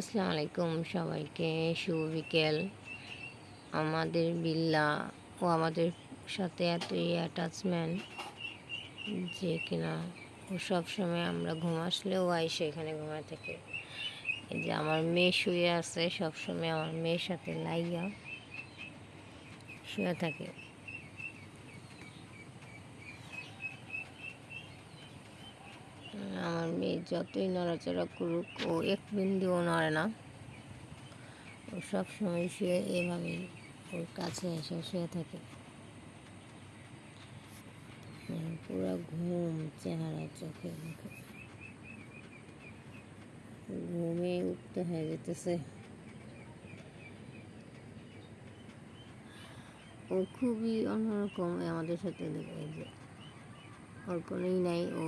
আসসালামু আলাইকুম সবাইকে। শুভ বিকেল। আমাদের বিল্লা ও আমাদের সাথে এতই অ্যাটাচমেন্ট যে কিনা ও সবসময় আমরা ঘুম আসলেও আইসে এখানে ঘুমায় থেকে। এই যে আমার মেয়ে শুয়ে আছে, সবসময় আমার মেয়ের সাথে লাইয়া শুয়ে থাকে। মেয়ে যতই নড়াচড়া করুক, ও এক বিন্দুও নড়ে না। ও সবসময় শুয়ে এভাবেই ওর কাছে এসে শুয়ে থাকে। পুরো ঘুম চেহারা চোখে মুখে। ঘুমে উঠতে হয়ে যেতেছে। ও খুবই অন্যরকম আমাদের সাথে দেখে যে, ওর কোনোই নাই, ও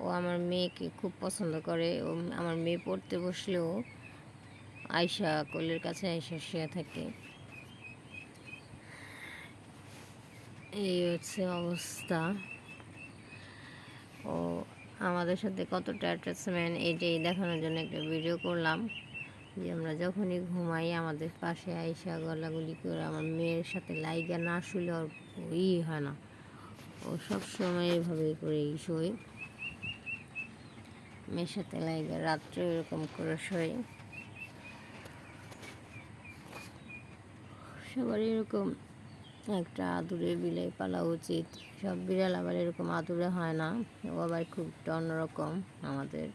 ও আমার মেয়েকে খুব পছন্দ করে। ও আমার মেয়ে পড়তে বসলেও আয়সা কোলের কাছে আয়সা শুয়ে থাকে। এই হচ্ছে অবস্থা। ও আমাদের সাথে কতটা অ্যাটাচমেন্ট এইটাই দেখানোর জন্য একটা ভিডিও করলাম যে আমরা যখনই ঘুমাই, আমাদের পাশে আইসা গলাগুলি করে আমার মেয়ের সাথে লাইগা না শুলে ওর ই হয় না। ও সবসময় এভাবেই করেই শোয়। মেয়ের লাগে, রাত্রে এরকম করে শোয়। সবার এরকম একটা আদুরে বিলাই পালা উচিত। সব বিড়াল আবার এরকম আদুরে হয় না, ও আবার খুব অন্যরকম আমাদের।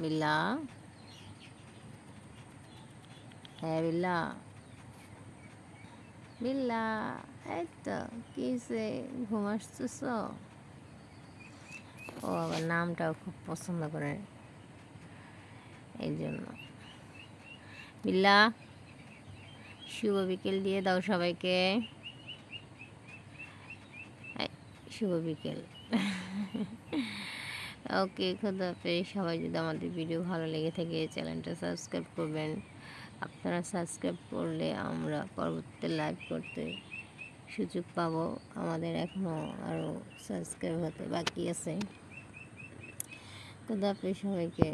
বিল্লা? হ্যাঁ বিল্লা? বিল্লা, এই তো কিসে ঘুম ও আবার নামটাও খুব পছন্দ করে। এই জন্য। বিল্লা, শুভ বিকেল দিয়ে দাও সবাইকে। শুভ বিকেল। ওকে, খোদা হাফেজ। সবাই যদি আমাদের ভিডিও ভালো লেগে থাকে, চ্যানেলটা সাবস্ক্রাইব করবেন। আপনারা সাবস্ক্রাইব করলে আমরা পরবর্তীতে লাইভ করতে সুযোগ পাব। আমাদের এখনও আরও সাবস্ক্রাইব হতে বাকি আছে। হাফেজ সবাইকে